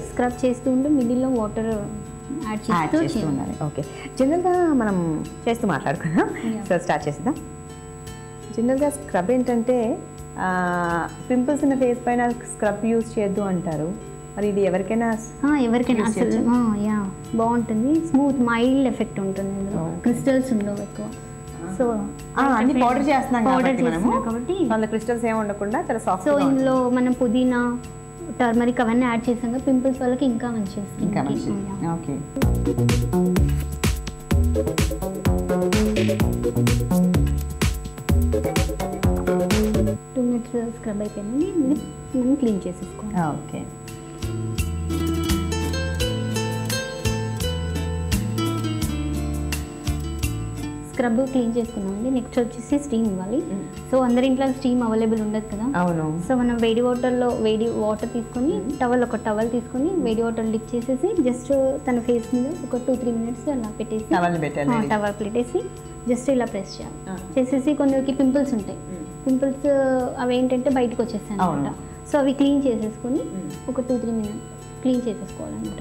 Scrub చేస్తూ ఉంటే మిడిల్లో వాటర్ యాడ్ చేస్తూ చేస్తూ. ఉండాలి. ఓకే జనరల్గా మనం చేస్తూ మాట్లాడుకుందాం. సో స్టార్ట్ చేద్దాం జనరల్గా స్క్రబ్ ఏంటంటే పింపుల్స్ ఉన్న ఫేస్ పైన స్క్రబ్ యూజ్ చేయొద్దు అంటారు. మరి ఇది ఎవరికైనా ఎవరికైనా అసలు యా బాగుంటుంది. స్మూత్ మైల్డ్ ఎఫెక్ట్ ఉంటుంది. క్రిస్టల్స్ ఉండవు ఎక్కువ. సో ఆ, అన్ని పౌడర్ చేస్తున్నాం పౌడర్ కాబట్టి చేస్తున్నాం క్రిస్టల్స్ ఏమి ఉండకుండా చాలా సాఫ్ట్ సో ఇందులో మనం పుదీనా టర్మరిక్ అవన్నీ యాడ్ చేసాం పింపుల్స్ వాళ్ళకి ఇంకా Yeah. Okay. Two minutes scrub అయిపోయింది. మనం క్లీన్ చేసేసుకోవాలి. ఓకే. స్క్రబ్ క్లీన్ చేసుకున్నామండి నెక్స్ట్ వచ్చేసి స్టీమ్ ఇవ్వాలి. సో అందరి ఇంట్లో స్టీమ్ అవైలబుల్ ఉండదు కదా. అవును. సో మనం వేడి వాటర్లో వేడి వాటర్ తీసుకొని టవల్ ఒక టవల్ తీసుకొని వేడి వాటర్ లిక్ చేసేసి జస్ట్ తన ఫేస్ మీద ఒక టూ త్రీ మినిట్స్ అలా పెట్టేసి టవల్ పెట్టేసి జస్ట్ ఇలా ప్రెస్ చేయాలి. చేసేసి కొందరికి పింపుల్స్ ఉంటాయి. పింపుల్స్ అవి ఏంటంటే బయటకు వచ్చేస్తాయి అనమాట. సో అవి క్లీన్ చేసేసుకొని. ఒక టూ త్రీ మినిట్స్ క్లీన్ చేసేసుకోవాలన్నమాట.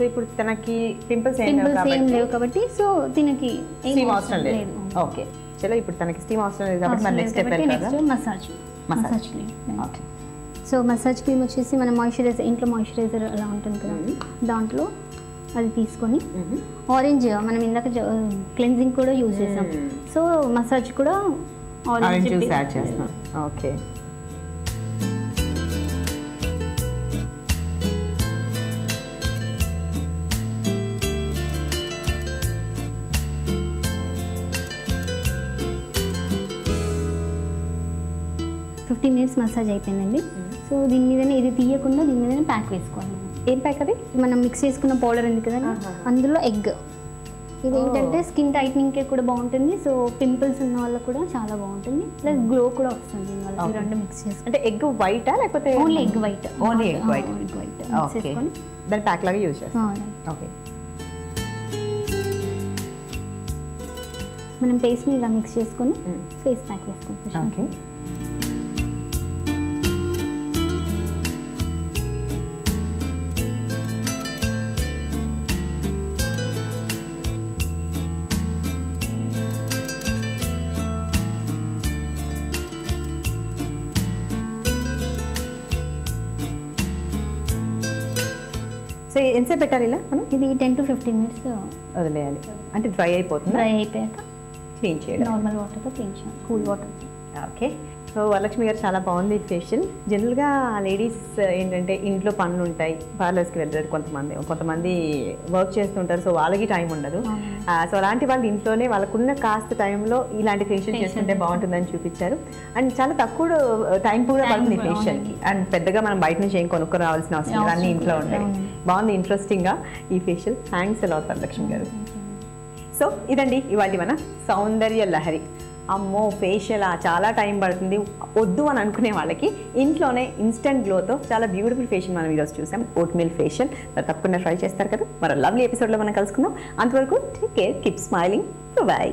సో ఇప్పుడు తనకి పింపుల్స్ పింపుల్స్ ఏం కాబట్టి లేవు కాబట్టి సో దీనికి స్టీమ్ అవసరం లేదు. ఓకే చలో ఇప్పుడు తనకి స్టీమ్ అవసరం లేదు కాబట్టి మన next step next massage. Massage okay so massage cream వచ్చేసి మన మాయిశ్చరైజర్ ఇంట్లో మాయిశ్చరైజర్ అలా ఉంటుంది కదా. దాంట్లో అది తీసుకొని ఆరెంజ్ మనం ఇందాక క్లెన్జింగ్ కూడా యూజ్ చేసాం. సో మసాజ్ కూడా ఆరెంజ్ ఆరెంజ్ జ్యూస్ యాడ్ చేస్తాం. ఓకే ఫిఫ్టీన్ మినిట్స్ మసాజ్ అయిపోయిందండి. సో దీని మీదనే ఇది తీయకుండా దీని మీదనే ప్యాక్ వేసుకోవాలి. ఏం ప్యాక్ అది? మనం మిక్స్ చేసుకున్న పౌడర్ ఉంది కదండి. ఆహా. అందులో ఎగ్ ఇది. ఏంటంటే స్కిన్ టైట్నింగ్కి కూడా బాగుంటుంది. సో పింపుల్స్ ఉన్న వాళ్ళకి కూడా చాలా బాగుంటుంది. ప్లస్ గ్లో కూడా వస్తుంది దీనివల్ల ఈ. రెండు మిక్స్ చేసుకుంటే అంటే ఎగ్ వైటా లేకపోతే only egg white only egg white egg white చేసుకొని. దాని ప్యాక్ లాగా యూజ్ చేస్తాం. ఓకే మనం పేస్ట్ని ఇలా మిక్స్ చేసుకొని ఫేస్ ప్యాక్ వేసుకుంటాం. ఓకే సో ఎంతసేపు పెట్టాలి ఇలా? మనం? ఇది టెన్ టు ఫిఫ్టీన్ మినిట్స్ వదిలేయాలి. అంటే డ్రై అయిపోతుంది? డ్రై అయిపోయాక క్లీన్ చేయడం నార్మల్ వాటర్తో క్లీన్ చేయాలి. Cool water. Okay. So Varalakshmi గారు చాలా బాగుంది ఫేషియల్ జనరల్గా లేడీస్ ఏంటంటే ఇంట్లో పనులు ఉంటాయి. పార్లర్స్కి వెళ్తారు కొంతమంది. కొంతమంది వర్క్ చేస్తుంటారు సో వాళ్ళకి టైం ఉండదు. సో అలాంటి వాళ్ళు ఇంట్లోనే వాళ్ళకున్న కాస్త టైంలో ఇలాంటి ఫేషియల్ చేసుకుంటే బాగుంటుందని చూపించారు. అండ్ చాలా తక్కువ టైం కూడా పడుతుంది ఫేషియల్కి. అండ్ పెద్దగా మనం బయట నుంచి ఏం కొనుక్కొని రావాల్సిన అవసరం అన్ని ఇంట్లో ఉంటాయి. బాగుంది ఇంట్రెస్టింగ్గా ఈ ఫేషియల్ థ్యాంక్స్ అలాట్ వరలక్ష్మి గారు. సో ఇదండి ఇవాళ మన సౌందర్య లహరి. అమ్మో ఫేషియల్ చాలా టైం పడుతుంది. వద్దు అని అనుకునే వాళ్ళకి ఇంట్లోనే ఇన్స్టెంట్ గ్లోతో చాలా బ్యూటిఫుల్ ఫేషియల్ మనం ఈరోజు చూసాం. ఓట్ మిల్ ఫేషియల్ తప్పకుండా ట్రై చేస్తారు కదా. మరో లవ్లీ ఎపిసోడ్లో మనం కలుసుకుందాం. అంతవరకు take care keep smiling bye